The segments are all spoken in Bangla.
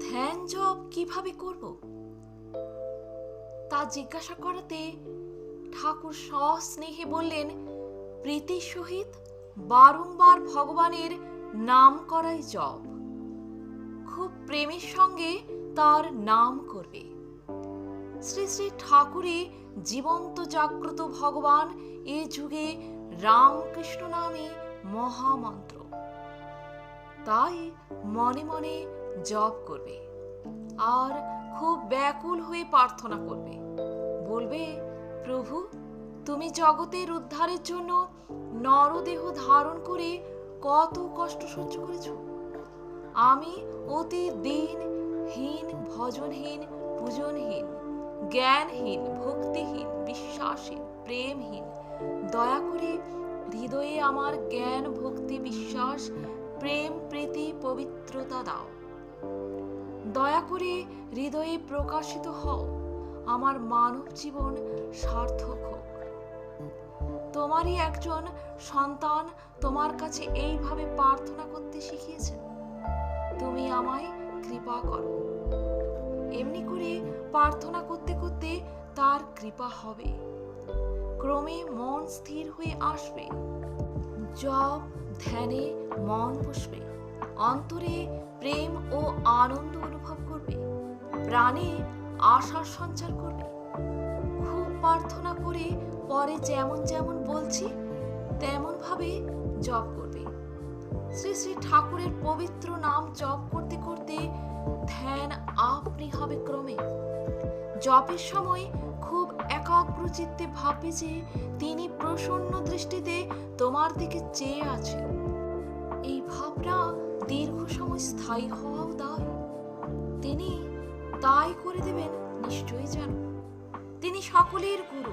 ধ্যান জপ কীভাবে করব? তা জিজ্ঞাসা করাতে ঠাকুর সস্নেহে বললেন, প্রীতির সহিত বারংবার ভগবানের নাম করাই জপ। খুব প্রেমের সঙ্গে তার নাম করবে। শ্রী শ্রী ঠাকুরই জীবন্ত জাগ্রত ভগবান, এ যুগে রামকৃষ্ণ নামে মহামন্ত্র। তাই মনে মনে জপ করবে। আর খুব ব্যাকুল হয়ে প্রার্থনা করবে। বলবে, প্রভু, তুমি জগতের উদ্ধারের জন্য নরদেহ ধারণ করে কত কষ্ট সহ্য করেছ। আমি অতি দিন হীন, ভজনহীন, পূজনহীন, জ্ঞানহীন, ভক্তিহীন, বিশ্বাসহীন, প্রেমহীন, দয়া করে হৃদয়ে আমার জ্ঞান, ভক্তি, বিশ্বাস, প্রেম, প্রীতি, পবিত্রতা দাও। দয়া করে হৃদয়ে প্রকাশিত হও, আমার মানব জীবন সার্থক হোক। তোমারই একজন সন্তান তোমার কাছে এইভাবে প্রার্থনা করতে শিখিয়েছেন। তুমি আমায় কৃপা করো। এমনি করে প্রার্থনা করতে করতে তার কৃপা হবে। ক্রমে মন স্থির হয়ে আসবে। জপ, ধ্যানে মন বসবে। অন্তরে প্রেম আনন্দ অনুভব করবে, প্রাণে আশার সঞ্চার করবে। খুব প্রার্থনা করে পরে যেমন যেমন বলছি, তেমন ভাবে জপ করবে। শ্রী শ্রী ঠাকুরের পবিত্র নাম জপ করতে করতে ধ্যান আপনি হবে ক্রমে। জপের সময় খুব একাগ্র চিত্তে ভাববে যে তিনি প্রসন্ন দৃষ্টিতে তোমার দিকে চেয়ে আছেন। এই ভাবনা দীর্ঘ সময় স্থায়ী হওয়াও দায় তিনি তাই করে দেবেন, নিশ্চয়ই জানো। তিনি সকলের গুরু,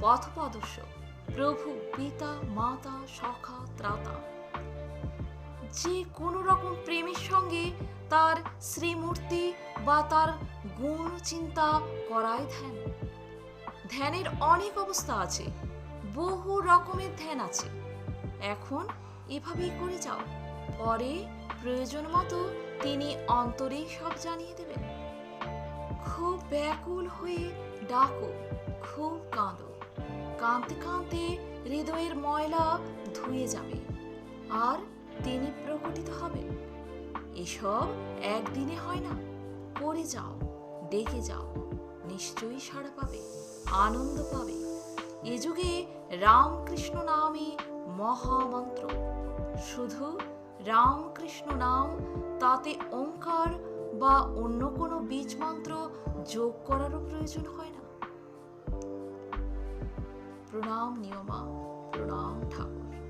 পথপ্রদর্শক, প্রভু, পিতা, মাতা, সখা, ত্রাতা। যে কোনো রকম প্রেমের সঙ্গে তার শ্রীমূর্তি বা তার গুণ চিন্তা করাই ধ্যান। ধ্যানের অনেক অবস্থা আছে, বহু রকমের ধ্যান আছে। এখন এভাবেই করে যাও। পরে প্রয়োজন মতো তিনি অন্তরেই সব জানিয়ে দেবেন। খুব ব্যাকুল হয়ে ডাকো, খুব কাঁদো। কাঁদতে কাঁদতে হৃদয়ের ময়লা ধুয়ে যাবে আর তিনি প্রকটিত হবেন। এসব একদিনে হয় না। করে যাও ডেকে যাও, নিশ্চয়ই সাড়া পাবে, আনন্দ পাবে। এ যুগে রামকৃষ্ণ নামই মহামন্ত্র। শুধু রামকৃষ্ণ নাম, তাতে ওঙ্কার বা অন্য কোনো বীজ মন্ত্র যোগ করারও প্রয়োজন হয় না। প্রণাম নিয়মা, প্রণাম ঠাকুর।